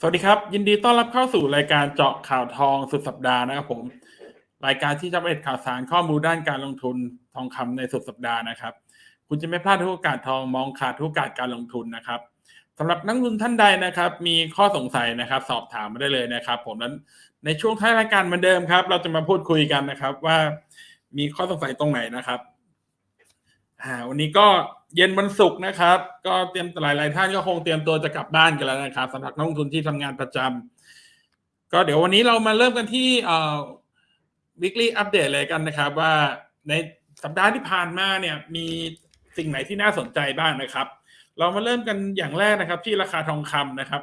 สวัสดีครับ ยินดีต้อนรับเข้าสู่รายการเจาะข่าวทองสุดสัปดาห์นะครับผม รายการที่จะเป็นข่าวสารข้อมูลด้านการลงทุนทองคำในสุดสัปดาห์นะครับ คุณจะไม่พลาดทุกโอกาสทองมองขาดทุกโอกาสการลงทุนนะครับสำหรับนักลงทุนท่านใดนะครับ มีข้อสงสัยนะครับ สอบถามมาได้เลยนะครับ ผมนั้นในช่วงท้ายรายการเหมือนเดิมครับ เราจะมาพูดคุยกันนะครับ ว่ามีข้อสงสัยตรงไหนนะครับ อ่าวันนี้ก็เย็นวันศุกร์นะครับ ก็เตรียมหลายๆท่านก็คงเตรียมตัวจะกลับบ้านกันแล้วนะครับสำหรับนักลงทุนที่ทำงานประจำก็เดี๋ยววันนี้เรามาเริ่มกันที่เอ่อ weekly update เลยกันนะครับ ว่าในสัปดาห์ที่ผ่านมาเนี่ยมีสิ่งไหนที่น่าสนใจบ้างนะครับ เรามาเริ่มกันอย่างแรกนะครับ ที่ราคาทองคำนะครับ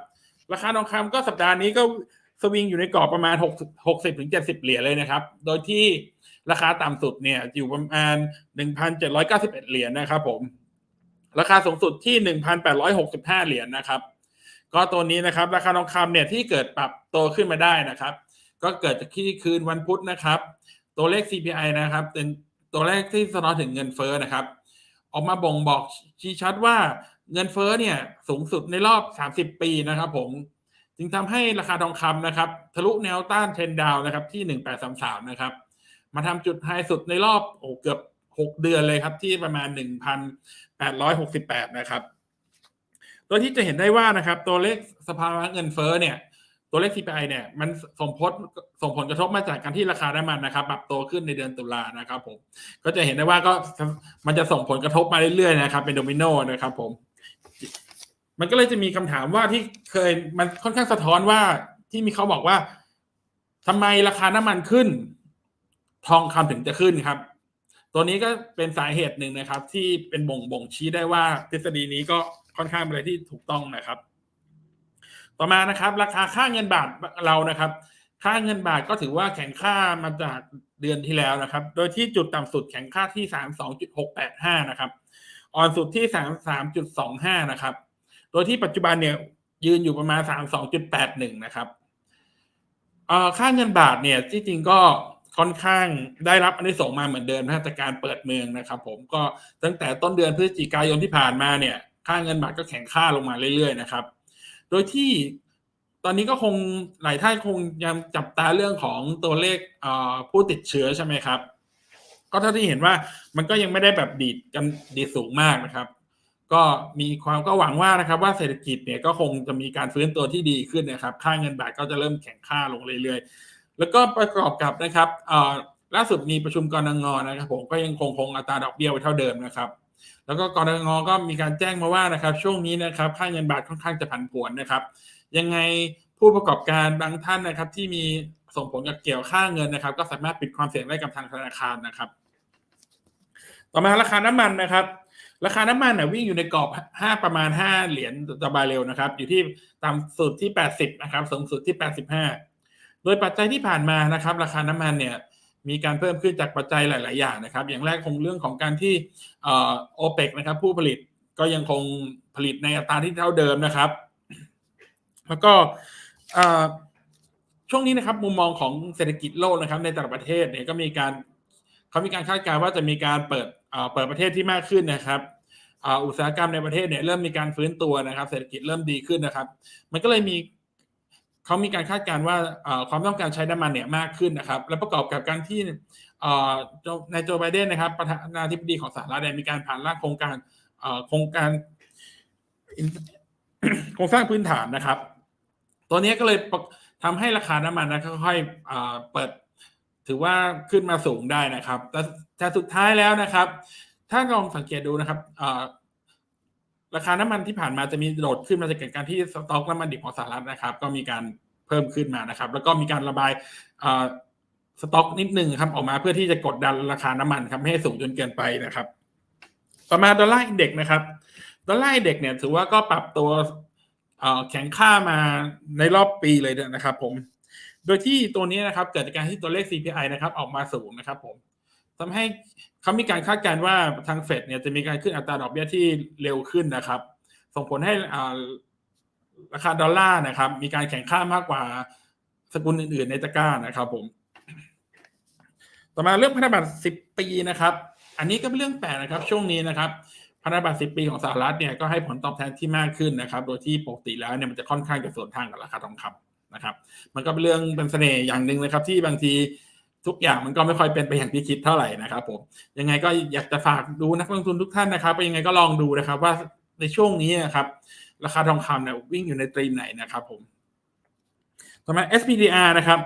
ราคาทองคำก็สัปดาห์นี้ก็สวิงอยู่ในกรอบประมาณ6 60ถึง70 เหรียญเลยนะครับ โดยที่ ราคาต่ำสุดเนี่ยอยู่ประมาณ 1,791 เหรียญนะครับผม ราคาสูงสุดที่ 1,865 เหรียญนะครับ ก็ตัวนี้นะครับราคาทองคำเนี่ยที่เกิดปรับโตขึ้นมาได้นะครับ ก็เกิดจากที่คืนวันพุธนะครับ ตัวเลข CPI นะครับ เป็นตัวเลขที่สะท้อนถึงเงินเฟ้อนะครับ ออกมาบ่งบอกชี้ชัดว่าเงินเฟ้อเนี่ยสูงสุดในรอบ 30 ปีนะครับผมจึงทำให้ราคาทองคำนะครับ ทะลุแนวต้านเทรนดาวนะครับที่ 1833 นะครับ มาทำจุดไฮสุดในรอบโอ้เกือบ 6 เดือนเลยครับ ที่ประมาณ 1,868 นะครับโดยที่จะเห็นได้ว่านะครับ ตัวเลขสภาวะเงินเฟ้อเนี่ย ตัวเลข CPI เนี่ย มันส่งผลส่งผลกระทบมาจากการที่ราคาน้ำมันนะครับปรับตัวขึ้นในเดือนตุลานะครับผมก็จะเห็นได้ว่าก็มันจะส่งผลกระทบมาเรื่อยๆนะครับ เป็นโดมิโนนะครับ ผม มันก็เลยจะมีคำถามว่าที่เคยมันค่อนข้างสะท้อนว่าที่มีเขาบอกว่าทำไมราคาน้ำมันขึ้น ทองคำถึงจะขึ้นครับ ตัวนี้ก็เป็นสาเหตุหนึ่งนะครับ ที่เป็นบ่งบ่งชี้ได้ว่าทฤษฎีนี้ก็ค่อนข้างเป็นอะไรที่ถูกต้องนะครับ ต่อมานะครับ ราคาค่าเงินบาทเรานะครับ ค่าเงินบาทก็ถือว่าแข็งค่ามาจากเดือนที่แล้วนะครับ โดยที่จุดต่ำสุดแข็งค่าที่สามสองจุดหกแปดห้านะครับ อ่อนสุดที่สามสามจุดสองห้านะครับ โดยที่ปัจจุบันเนี่ยยืนอยู่ประมาณสามสองจุดแปดหนึ่งนะครับค่าเงินบาทเนี่ยที่จริงก็ ค่อนข้างได้รับอันนี้ส่งมาเหมือนเดิมนะจากการเปิดเมืองนะครับ ผมก็ตั้งแต่ต้นเดือนพฤศจิกายนที่ผ่านมาเนี่ยค่าเงินบาทก็แข็งค่าลงมาเรื่อยๆนะครับ โดยที่ตอนนี้ก็คงหลายท่านคงยังจับตาเรื่องของตัวเลขผู้ติดเชื้อใช่ไหมครับ ก็เท่าที่เห็นว่ามันก็ยังไม่ได้แบบดีดกันดีสูงมากนะครับ ก็มีความก็หวังว่านะครับ ว่าเศรษฐกิจเนี่ยก็คงจะมีการฟื้นตัวที่ดีขึ้นนะครับ ค่าเงินบาทก็จะเริ่มแข็งค่าลงเรื่อยๆ แล้วก็ประกอบกับนะครับล่าสุดมีประชุมกรงงนะครับผมก็ยังคงคงอัตราดอกเบี้ยไว้เท่าเดิมนะครับ แล้วก็กรงงก็มีการแจ้งมาว่านะครับ ช่วงนี้นะครับค่าเงินบาทค่อนข้างจะผันผวนนะครับ ยังไงผู้ประกอบการบางท่านนะครับ ที่มีส่งผลกับเกี่ยวค่าเงินนะครับ ก็สามารถปิดความเสี่ยงได้กับทางธนาคารนะครับ ต่อมาราคาน้ำมันนะครับ ราคาน้ำมันเนี่ยวิ่งอยู่ในกรอบ 5 ประมาณ 5 เหรียญต่อบาร์เรลนะครับ อยู่ที่ต่ำสุดที่ 80 นะครับ สูงสุดที่ 85 โดยปัจจัยที่ผ่านมานะครับ ราคาน้ำมันเนี่ยมีการเพิ่มขึ้นจากปัจจัยหลาย ๆ อย่างนะครับ อย่างแรกคงเรื่องของการที่โอเปกนะครับ ผู้ผลิตก็ยังคงผลิตในอัตราที่เท่าเดิมนะครับ แล้วก็ช่วงนี้นะครับ มุมมองของเศรษฐกิจโลกนะครับ ในแต่ละประเทศเนี่ยก็มีการเขามีการคาดการณ์ว่าจะมีการเปิดเปิดประเทศที่มากขึ้นนะครับอุตสาหกรรมในประเทศเนี่ยเริ่มมีการฟื้นตัวนะครับ เศรษฐกิจเริ่มดีขึ้นนะครับ มันก็เลยมี เขามีการคาดการณ์ว่าความต้องการใช้น้ำมันเนี่ยมากขึ้นนะครับ และประกอบกับการที่นายโจไบเดนนะครับประธานาธิบดีของสหรัฐเนี่ยมีการผ่านร่างโครงการโครงการโครงสร้างพื้นฐานนะครับ ตัวนี้ก็เลยทำให้ราคาน้ำมันนะค่อยๆเปิด ถือว่าขึ้นมาสูงได้นะครับ แต่แต่สุดท้ายแล้วนะครับ ถ้าลองสังเกตดูนะครับ ราคาน้ำมันที่ผ่านมาจะมีโดดขึ้นมาจากการที่สต็อกน้ำมันดิบของสหรัฐนะครับ ก็มีการเพิ่มขึ้นมานะครับ แล้วก็มีการระบายสต็อกนิดหนึ่งครับออกมาเพื่อที่จะกดดันราคาน้ำมันครับไม่ให้สูงจนเกินไปนะครับ ต่อมาดอลลาร์อินเด็กนะครับดอลลาร์อินเด็กเนี่ยถือว่าก็ปรับตัวแข็งค่ามาในรอบปีเลยนะครับ ผม โดยที่ตัวนี้นะครับเกิดจากการที่ตัวเลข CPI นะครับ ออกมาสูงนะครับ ผม ทำให้เขามีการคาดการณ์ว่าทางเฟดเนี่ยจะมีการขึ้นอัตราดอกเบี้ยที่เร็วขึ้นนะครับ ส่งผลให้ราคาดอลลาร์นะครับ มีการแข่งข้ามากกว่าสกุลอื่น ๆ ในตะกร้านะครับผม ต่อมาเรื่องพันธบัตร10 ปีนะครับ อันนี้ก็เป็นเรื่องแปลกนะครับ ช่วงนี้นะครับพันธบัตร10 ปีของสหรัฐเนี่ยก็ให้ผลตอบแทนที่มากขึ้นนะครับ โดยที่ปกติแล้วเนี่ยมันจะค่อนข้างจะสวนทางกับราคาทองคำนะครับ มันก็เป็นเรื่องเป็นเสน่ห์อย่างหนึ่งนะครับ ที่บางที ทุกอย่างมันก็ไม่ค่อยเป็นไปอย่างที่คิดเท่าไหร่นะครับผมยังไงก็อยากจะฝากดูนักลงทุนทุกท่านนะครับยังไงก็ลองดูนะครับว่าในช่วงนี้นะครับราคาทองคำเนี่ยวิ่งอยู่ในตรีมไหนนะครับผมต่อมา SPDR นะครับ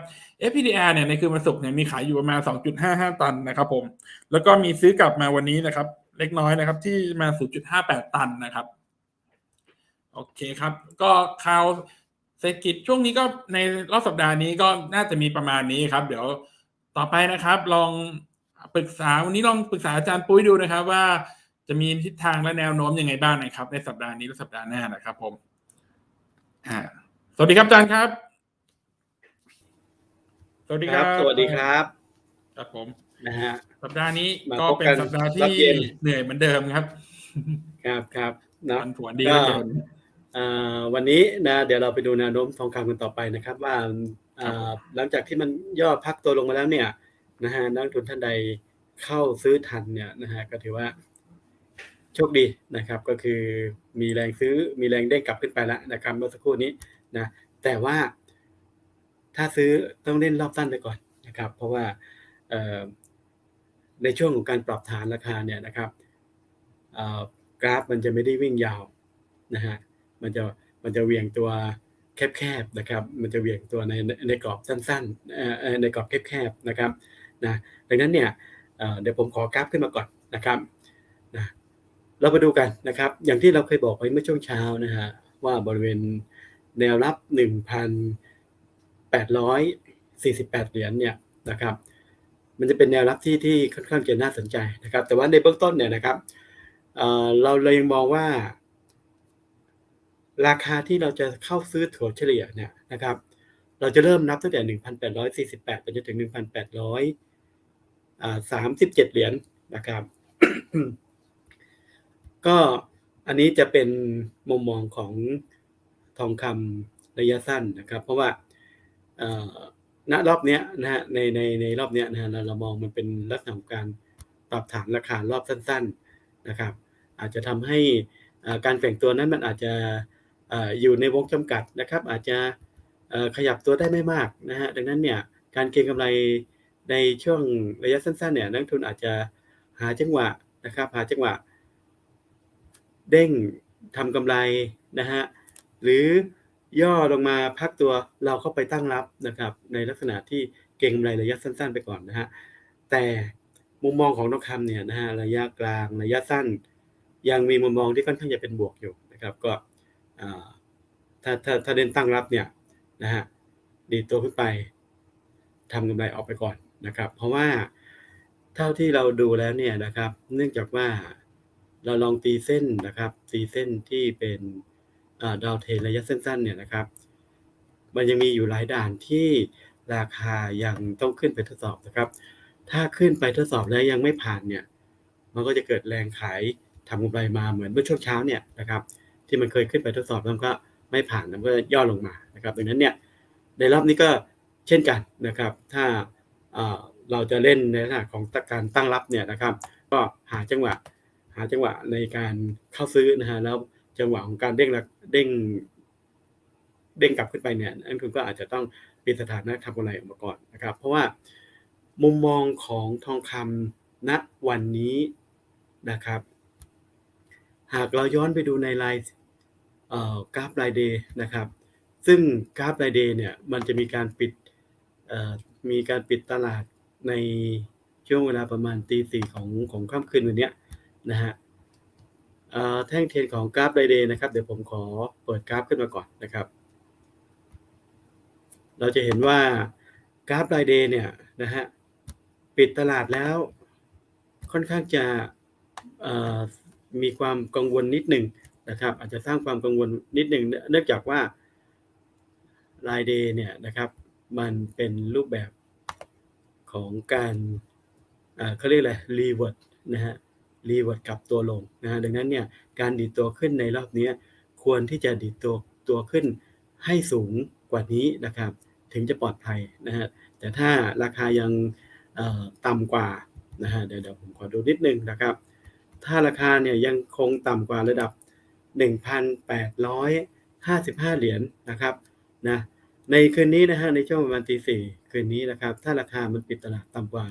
SPDR เนี่ยในคืนวันศุกร์เนี่ยมีขายอยู่ประมาณ 2.55 ตันนะครับผม แล้วก็มีซื้อกลับมาวันนี้นะครับ เล็กน้อยนะครับที่มา 0.58 ตันนะครับ โอเคครับ ก็ข่าวเศรษฐกิจช่วงนี้ก็ในรอบสัปดาห์นี้ก็น่าจะมีประมาณนี้ครับ เดี๋ยว ต่อไปนะครับลองปรึกษาวันนี้ลองปรึกษาอาจารย์ปุ้ยดูนะครับ ว่าจะมีทิศทางและแนวโน้มยังไงบ้างนะครับ ในสัปดาห์นี้และสัปดาห์หน้านะครับ ผมอ่าสวัสดีครับอาจารย์ครับ สวัสดีครับ สวัสดีครับครับผมนะฮะสัปดาห์นี้มาก็พบเป็นกันสัปดาห์รับที่เย็นเหนื่อยเหมือนเดิมครับ ครับครับเนาะมันผวนดีเหลือเกินอ่าวันนี้นะเดี๋ยวเราไปดูแนวโน้มทองคำกันต่อไปนะครับ ว่าอ่า หลังจากที่มันย่อพักตัวลงมาแล้วเนี่ยนะฮะนักทุนท่านใดเข้าซื้อทันเนี่ยนะฮะก็ถือว่าโชคดีนะครับ ก็คือมีแรงซื้อมีแรงเด้งกลับขึ้นไปแล้วนะครับเมื่อสักครู่นี้นะแต่ว่าถ้าซื้อต้องเล่นรอบสั้นไปก่อนนะครับ เพราะว่าในช่วงของการปรับฐานราคาเนี่ยนะครับกราฟมันจะไม่ได้วิ่งยาวนะฮะมันจะมันจะเวียงตัว แคบๆนะครับ มันจะเวียงตัวในในกรอบสั้นๆในกรอบแคบๆนะครับนะดังนั้นเนี่ยเดี๋ยวผมขอกราฟขึ้นมาก่อนนะครับนะเรามาดูกันนะครับ อย่างที่เราเคยบอกไว้เมื่อช่วงเช้านะฮะว่าบริเวณแนวรับ 1,848 เหรียญเนี่ยนะครับ มันจะเป็นแนวรับที่ที่ค่อนข้างจะน่าสนใจนะครับ แต่ว่าในเบื้องต้นเนี่ยนะครับเอ่อเราเลยยังมองว่า ราคาที่เราจะเข้าซื้อถั่วเฉลี่ยเนี่ยนะครับ เราจะเริ่มนับตั้งแต่ 1,848ไปจนถึง 1,837 เหรียญนะครับ ก็อันนี้จะเป็นมุมมองของทองคำระยะสั้นนะครับ เพราะว่าณรอบเนี้ยนะฮะในในในรอบเนี้ยนะฮะเราเรามองมันเป็นลักษณะของการปรับฐานราคารอบสั้น ๆนะครับ อาจจะทำให้การแฝงตัวนั้นมันอาจจะ อยู่ในวงจำกัดนะครับอาจจะขยับตัวได้ไม่มากนะฮะดังนั้นเนี่ยการเก็งกำไรในช่วงระยะสั้นๆเนี่ยนักทุนอาจจะหาจังหวะนะครับหาจังหวะ เด้งทำกำไรนะฮะหรือย่อลงมาพักตัวเราเข้าไปตั้งรับนะครับในลักษณะที่เก็งกำไรระยะสั้น ๆ ไปก่อนนะฮะแต่มุมมองของทองคำเนี่ยนะฮะระยะกลางระยะสั้น ยังมีมุมมองที่ค่อนข้างจะเป็นบวกอยู่นะครับ ก็ ถ้าถ้าถ้าเด่นตั้งรับเนี่ยนะฮะดีตัวขึ้นไปทำกำไรออกไปก่อนนะครับ เพราะว่าเท่าที่เราดูแล้วเนี่ยนะครับ เนื่องจากว่าเราลองตีเส้นนะครับตีเส้นที่เป็นดาวเทนระยะสั้นๆเนี่ยนะครับ มันยังมีอยู่หลายด่านที่ราคายังต้องขึ้นไปทดสอบนะครับ ถ้าขึ้นไปทดสอบแล้วยังไม่ผ่านเนี่ย มันก็จะเกิดแรงขายทำกำไรมาเหมือนเมื่อช่วงเช้าเนี่ยนะครับ ที่มันเคยขึ้นไปทดสอบแล้วมันก็ไม่ผ่านแล้วก็ย่อลงมานะครับดังนั้นเนี่ยในรอบนี้ก็เช่นกันนะครับ ถ้าเราจะเล่นในลักษณะของการตั้งรับเนี่ยนะครับ ก็หาจังหวะหาจังหวะในการเข้าซื้อนะฮะแล้วจังหวะของการเด้งระเด้งเด้งกลับขึ้นไปเนี่ยนักลงทุนก็อาจจะต้องปิดสถานะทำกำไรออกมาก่อนนะครับ เพราะว่ามุมมองของทองคำณวันนี้นะครับ หากเราย้อนไปดูในไลน์เอ่อ กราฟรายเดย์นะครับ ซึ่งกราฟรายเดย์เนี่ยมันจะมีการปิดมีการปิดตลาดในช่วงเวลาประมาณตีสี่ของของค่ำคืนวันนี้นะฮะแท่งเทียนของกราฟรายเดย์นะครับ เดี๋ยวผมขอเปิดกราฟขึ้นมาก่อนนะครับ เราจะเห็นว่ากราฟรายเดย์เนี่ยนะฮะปิดตลาดแล้วค่อนข้างจะมีความกังวลนิดหนึ่ง นะครับ อาจจะสร้างความกังวลนิดหนึ่งเนื่องจากว่ารายเดย์เนี่ยนะครับมันเป็นรูปแบบของการเขาเรียกอะไรรีเวิร์ดนะฮะรีเวิร์ดกลับตัวลงนะฮะดังนั้นเนี่ยการดีดตัวขึ้นในรอบนี้ควรที่จะดีดตัวตัวขึ้นให้สูงกว่านี้นะครับ ถึงจะปลอดภัยนะฮะแต่ถ้าราคายังต่ำกว่านะฮะเดี๋ยวเดี๋ยวผมขอดูนิดนึงนะครับ ถ้าราคาเนี่ยยังคงต่ำกว่าระดับ 1,855 เหรียญนะครับนะในคืนนี้นะฮะในช่วงประมาณตีสี่คืนนี้นะครับ ถ้าราคามันปิดตลาดต่ำกว่า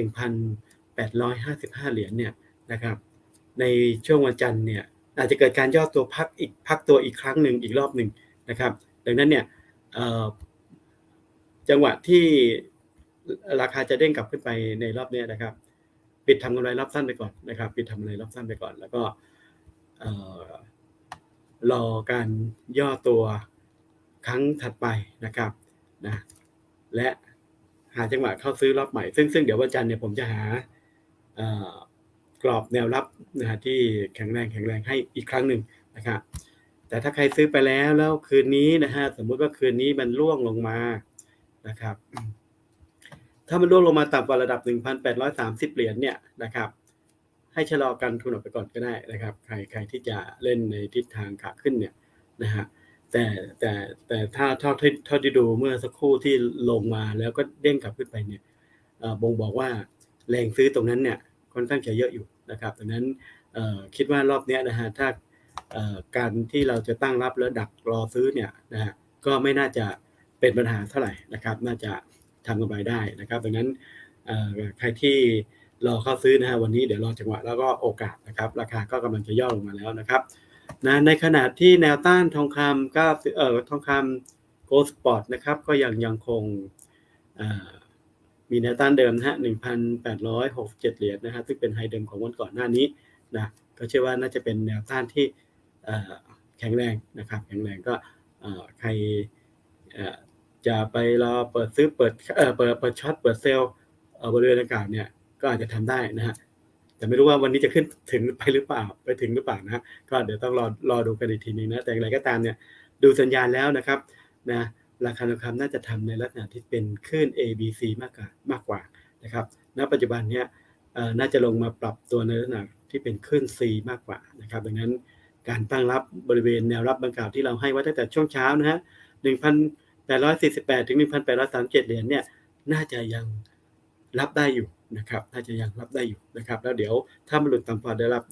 1,855 เหรียญเนี่ยนะครับ ในช่วงวันจันทร์เนี่ยอาจจะเกิดการย่อตัวพักอีกพักตัวอีกครั้งหนึ่งอีกรอบหนึ่งนะครับ ดังนั้นเนี่ยจังหวะที่ราคาจะเด้งกลับขึ้นไปในรอบนี้นะครับ ปิดทำกำไรรอบสั้นไปก่อนนะครับ ปิดทำกำไรรอบสั้นไปก่อน แล้วก็ รอการย่อตัวครั้งถัดไปนะครับนะและหาจังหวะเข้าซื้อรอบใหม่ ซึ่งซึ่งเดี๋ยววันจันทร์เนี่ยผมจะหากรอบแนวรับนะฮะที่แข็งแรงแข็งแรงให้อีกครั้งหนึ่งนะครับแต่ถ้าใครซื้อไปแล้วแล้วคืนนี้นะฮะสมมุติว่าคืนนี้มันร่วงลงมานะครับ ถ้ามันร่วงลงมาต่ำกว่าระดับ 1,830 เหรียญเนี่ยนะครับ ให้ชะลอการทุนออกไปก่อนก็ได้นะครับ ใครใครที่จะเล่นในทิศทางขาขึ้นเนี่ยนะฮะแต่แต่แต่ถ้าเท่าที่เท่าที่ดูเมื่อสักครู่ที่ลงมาแล้วก็เด้งกลับขึ้นไปเนี่ยบ่งบอกว่าแรงซื้อตรงนั้นเนี่ยค่อนข้างจะเยอะอยู่นะครับดังนั้นคิดว่ารอบนี้นะฮะถ้าการที่เราจะตั้งรับแล้วดักรอซื้อเนี่ยนะฮะก็ไม่น่าจะเป็นปัญหาเท่าไหร่นะครับ น่าจะทำกำไรได้นะครับ ดังนั้นใครที่ รอเข้าซื้อนะฮะวันนี้เดี๋ยวรอจังหวะแล้วก็โอกาสนะครับ ราคาก็กำลังจะย่อลงมาแล้วนะครับนะในขณะที่แนวต้านทองคำก็เอ่อทองคำโกลด์สปอร์ตนะครับก็ยังยังคงมีแนวต้านเดิมนะฮะ1,867 เหรียญนะฮะซึ่งเป็นไฮเดิมของวันก่อนหน้านี้นะก็เชื่อว่าน่าจะเป็นแนวต้านที่แข็งแรงนะครับแข็งแรงก็ใครจะไปรอเปิดซื้อเปิดเปิดเปิดช็อตเปิดเซลล์บริเวณดังกล่าวเนี่ย ก็อาจจะทำได้นะฮะแต่ไม่รู้ว่าวันนี้จะขึ้นถึงไปหรือเปล่าไปถึงหรือเปล่านะฮะก็เดี๋ยวต้องรอรอดูกันอีกทีนึงนะแต่อย่างไรก็ตามเนี่ยดูสัญญาณแล้วนะครับนะราคาทองคำน่าจะทำในลักษณะที่เป็นคลื่น A B C มากกว่ามากกว่านะครับณปัจจุบันเนี่ยน่าจะลงมาปรับตัวในลักษณะที่เป็นคลื่น C มากกว่านะครับดังนั้นการตั้งรับบริเวณแนวรับดังกล่าวที่เราให้ไว้ตั้งแต่ช่วงเช้านะฮะ1,848 ถึง 1,837 เหรียญเนี่ย น่าจะยังรับได้อยู่ นะครับน่าจะยังรับได้อยู่นะครับ แล้วเดี๋ยวถ้ามันหลุดต่ำกว่าระดับ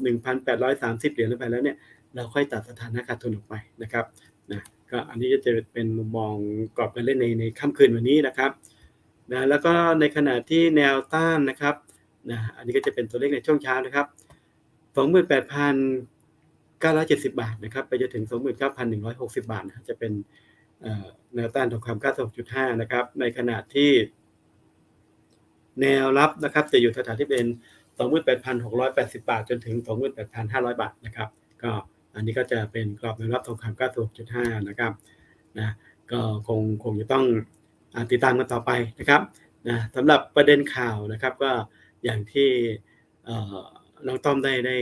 1,830 เหรียญไปแล้วเนี่ยเราค่อยตัดสถานะขาดทุนออกไปนะครับนะก็อันนี้จะเป็นมุมมองกรอบการเล่นในในค่ำคืนวันนี้นะครับนะแล้วก็ในขณะที่แนวต้านนะครับนะอันนี้ก็จะเป็นตัวเลขในช่วงเช้านะครับ 28,970 บาทนะครับไปจนถึง 29,160 บาทนะจะเป็นแนวต้านทองคำ96.5 นะครับ ในขณะที่ แนวรับนะครับจะอยู่แถวๆที่เป็น 28,680 บาท จนถึง 28,500 บาทนะครับก็อันนี้ก็จะเป็นกรอบแนวรับทองคำ96.5นะครับนะก็คงคงจะต้องอติดตามกันต่อไปนะครับนะสำหรับประเด็นข่าวนะครับก็อย่างที่น้องต้อมได้ได้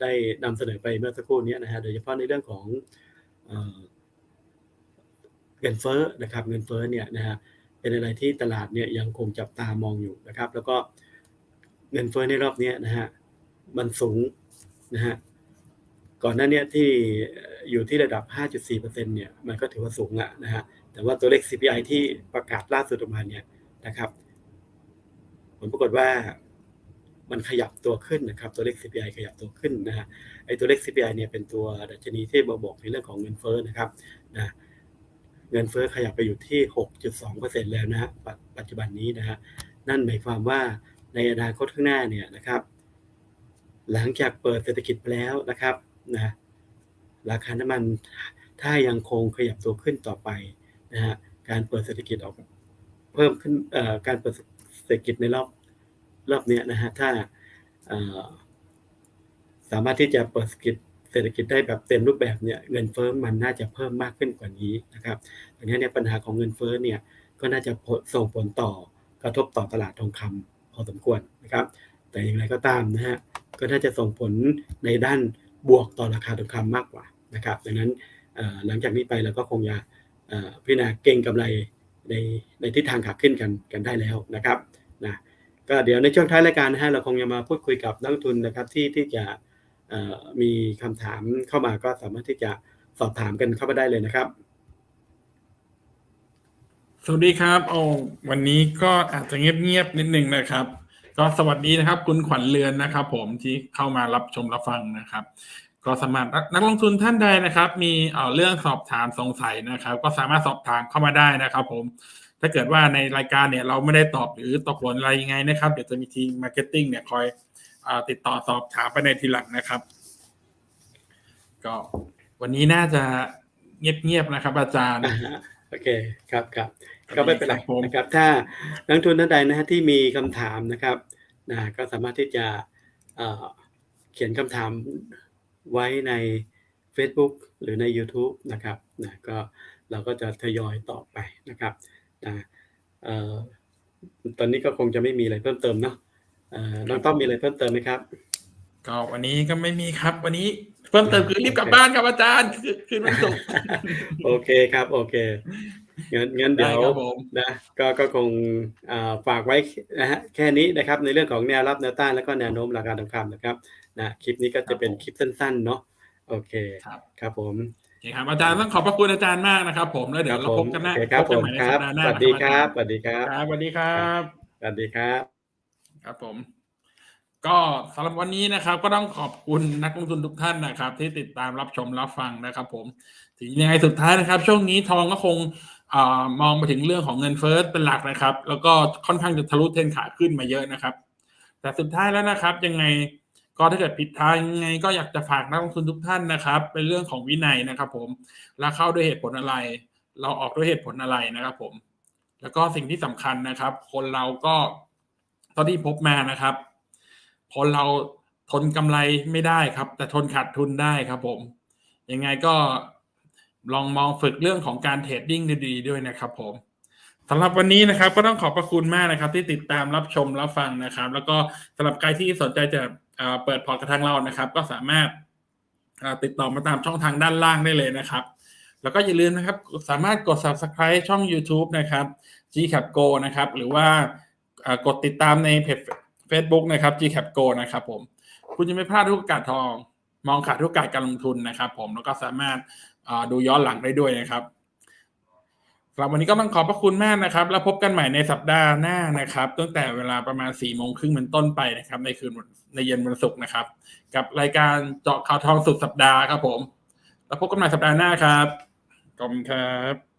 ได้นำเสนอไปเมื่อสักครู่นี้นะฮะโดยเฉพาะในเรื่องของเงินเฟ้อนะครับเงินเฟ้อเนี่ยนะฮะ เป็นอะไรที่ตลาดเนี่ยยังคงจับตามองอยู่นะครับ แล้วก็เงินเฟ้อในรอบนี้นะฮะมันสูงนะฮะก่อนหน้านี้ที่อยู่ที่ระดับ 5.4%เนี่ยมันก็ถือว่าสูงอะนะฮะแต่ว่าตัวเลข CPI ที่ประกาศล่าสุดออกมาเนี่ยนะครับ ผลปรากฏว่ามันขยับตัวขึ้นนะครับ ตัวเลข CPI ขยับตัวขึ้นนะฮะไอ้ตัวเลข CPI เนี่ยเป็นตัวดัชนีที่บ่งบอกในเรื่องของเงินเฟ้อนะครับนะ เงินเฟ้อขยับไปอยู่ที่ 6.2%แล้วนะฮะปัจปัจจุบันนี้นะฮะนั่นหมายความว่าในอนาคตข้างหน้าเนี่ยนะครับ หลังจากเปิดเศรษฐกิจไปแล้วนะครับนะราคาน้ำมันถ้ายังคงขยับตัวขึ้นต่อไปนะฮะการเปิดเศรษฐกิจออก เพิ่มขึ้นการเปิดเศรษฐกิจในรอบรอบนี้นะฮะถ้าสามารถที่จะเปิดเศรษฐกิจ เศรษฐกิจได้แบบเต็มรูปแบบเนี่ยเงินเฟ้อมันน่าจะเพิ่มมากขึ้นกว่านี้นะครับดังนั้นเนี่ยปัญหาของเงินเฟ้อเนี่ยก็น่าจะส่งผลต่อกระทบต่อตลาดทองคำพอสมควรนะครับ แต่อย่างไรก็ตามนะฮะก็น่าจะส่งผลในด้านบวกต่อราคาทองคำมากกว่านะครับ ดังนั้นหลังจากนี้ไปเราก็คงจะพิจารณาเก่งกำไรในในทิศทางขาขึ้นกันกันได้แล้วนะครับนะก็เดี๋ยวในช่วงท้ายรายการนะฮะเราคงจะมาพูดคุยกับนักทุนนะครับที่ที่จะ มีคำถามเข้ามาก็สามารถที่จะสอบถามกันเข้ามาได้เลยนะครับ สวัสดีครับโอ้วันนี้ก็อาจจะเงียบๆนิดนึงนะครับ ก็สวัสดีนะครับ คุณขวัญเรือนนะครับ ผมที่เข้ามารับชมรับฟังนะครับ ก็สามารถนักลงทุนท่านใดนะครับ มีเเรื่องสอบถามสงสัยนะครับ ก็สามารถสอบถามเข้ามาได้นะครับ ผมถ้าเกิดว่าในรายการเนี่ยเราไม่ได้ตอบหรือตกหล่นอะไรยังไงนะครับ เดี๋ยวจะมีทีมมาร์เก็ตติ้งเนี่ยคอย ติดต่อสอบถามไปในทีหลังนะครับ ก็วันนี้น่าจะเงียบๆนะครับ อาจารย์อ่าฮะโอเคครับครับก็ไม่เป็นไรครับผมนะครับ ถ้านักลงทุนท่านใดนะฮะที่มีคำถามนะครับนะก็สามารถที่จะเอ่อเขียนคำถามไว้ใน Facebook หรือใน YouTube นะครับนะก็เราก็จะทยอยตอบไปนะครับนะเอ่อตอนนี้ก็คงจะไม่มีอะไรเพิ่มเติมเนาะเอ่อ น้องต้อมมีอะไรเพิ่มเติมไหมครับ ก็วันนี้ก็ไม่มีครับ วันนี้เพิ่มเติมคือรีบกลับบ้านครับอาจารย์คือคือวันศุกร์โอเคครับ โอเคงั้นงั้นเดี๋ยวได้ครับผมนะก็ก็คงอ่าฝากไว้นะฮะแค่นี้นะครับในเรื่องของแนวรับแนวต้านแล้วก็แนวโน้มราคาทองคำนะครับนะคลิปนี้ก็จะเป็นคลิปสั้น ๆ เนาะโอเคครับครับผมโอเคครับอาจารย์ต้องขอบพระคุณอาจารย์มากนะครับ ผมแล้วเดี๋ยวเราพบกันนะโอเคครับพผบกันมใหม่ในคสัรับปดาห์หน้าสวัสดีครับนะสวัสดีครับครับสวัสดีครับสวัสดีครับ ครับผม ก็สำหรับวันนี้นะครับ ก็ต้องขอบคุณนักลงทุนทุกท่านนะครับ ที่ติดตามรับชมรับฟังนะครับ ผมถึงยังไงสุดท้ายนะครับ ช่วงนี้ทองก็คงอมองไปถึงเรื่องของเงินเฟ้อเป็นหลักนะครับ แล้วก็ค่อนข้างจะทะลุเทนขาขึ้นมาเยอะนะครับ แต่สุดท้ายแล้วนะครับ ยังไงก็ถ้าเกิดผิดทางยังไงก็อยากจะฝากนักลงทุนทุกท่านนะครับ เป็นเรื่องของวินัยนะครับ ผมเราเข้าด้วยเหตุผลอะไร เราออกด้วยเหตุผลอะไรนะครับ ผม แล้วก็สิ่งที่สำคัญนะครับ คนเราก็ เท่าที่พบมานะครับคนเราทนกำไรไม่ได้ครับ แต่ทนขาดทุนได้ครับผม ยังไงก็ลองมองฝึกเรื่องของการเทรดดิ้งดีๆด้วยนะครับผมสำหรับวันนี้นะครับ ก็ต้องขอบพระคุณมากนะครับ ที่ติดตามรับชมรับฟังนะครับ แล้วก็สำหรับใครที่สนใจจะเปิดพอร์ตกระทั่งเรานะครับ ก็สามารถติดต่อมาตามช่องทางด้านล่างได้เลยนะครับ แล้วก็อย่าลืมนะครับ สามารถกด subscribe ช่อง YouTube นะครับ GCAP Go นะครับ หรือว่า กดติดตามในเพจ Facebook นะครับ GCAP Go นะครับผม คุณจะไม่พลาดทุกโอกาสทอง มองขาดทุกโอกาสการลงทุนนะครับ ผมแล้วก็สามารถดูย้อนหลังได้ด้วยนะครับสำหรับวันนี้ก็ต้องขอบพระคุณมากนะครับ แล้วพบกันใหม่ในสัปดาห์หน้านะครับ ตั้งแต่เวลาประมาณ4ี่โมงครึ่งเป็นต้นไปนะครับ ในคืนวันในเย็นวันศุกร์นะครับ กับรายการเจาะข่าวทองสุดสัปดาห์ครับผม แล้วพบกันใหม่สัปดาห์หน้าครับขอบคุณครับ